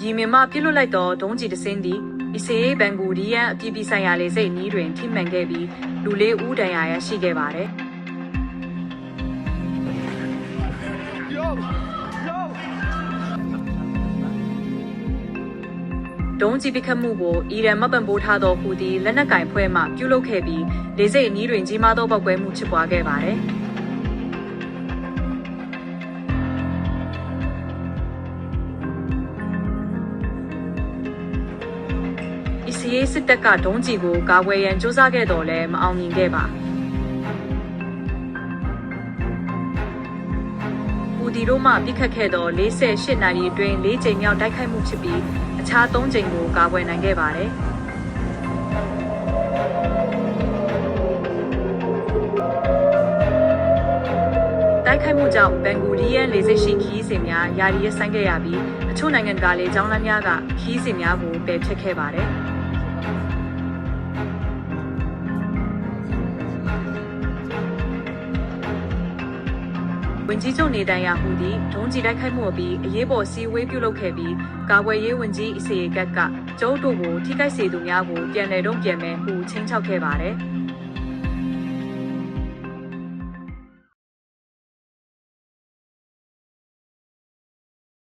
ရီမင်မှပြစ်လွတ်လိုက်သောဒုံးကျည်တစ်စင်းသည်အီဆေးဘန်ဂူဒီယန်အပြည်ပြည်ဆိုင်ရာလေဆိပ်နီးတွင်ထိမှန်ခဲ့ပြီးလူလေးဦးဒဏ်ရာရရှိခဲ့ပါတယ်။ Yo! Yo! ဒုံးကျည်ပစ်ခတ်မှုကိုအီရန်မပံ့ပိုးထားသောဟူသည်လက်နက်ကင်ဖွဲ့မှပြုလုပ်ခဲ့ပြီးလေဆိပ်အနီးတွင်ကြီးမားသောပောက်ကွဲမှုဖြစ်ပွားခဲ့ပါတယ်။ အစ္စရေးစစ်တပ်ကဒုံးကျည်ကိုကာဝယ်ရန်စ조사ခဲ့တော်လဲမအောင်မြင်ခဲ့ပါ။ပူဒီတို့မှပြစ်ခတ်ခဲ့သော48နာရီအတွင်း၄ကြိမ်မြောက်တိုက်ခိုက်မှုဖြစ်ပြီးအခြား3ကြိမ်ကိုကာကွယ်နိုင်ခဲ့ပါတယ်။တိုက်ခိုက်မှုကြောင့်ဘန်ဂူရီယန်လေဆိပ်ရှိခီးစဉ်များယာရီရပ်ဆိုင်းခဲ့ရပြီးအချို့နိုင်ငံကလေကြောင်းလမ်းများကခီးစဉ်များကိုပယ်ဖျက်ခဲ့ပါတယ်။ ဝင်ကြီးချုပ်နေတန်ယာဟူသည်ဒုံးကျည်တိုက်ခိုက်မှုအပြီးအရေးပေါ်စီဝေးပြုလုပ်ခဲ့ပြီးကာကွယ်ရေးဝန်ကြီးအစီအကက်ကကျုပ်တို့ကိုထိခိုက်စေသူများကိုပြန်လည်တော့ပြန်မယ်ဟုချင်းချောက်ခဲ့ပါတယ်။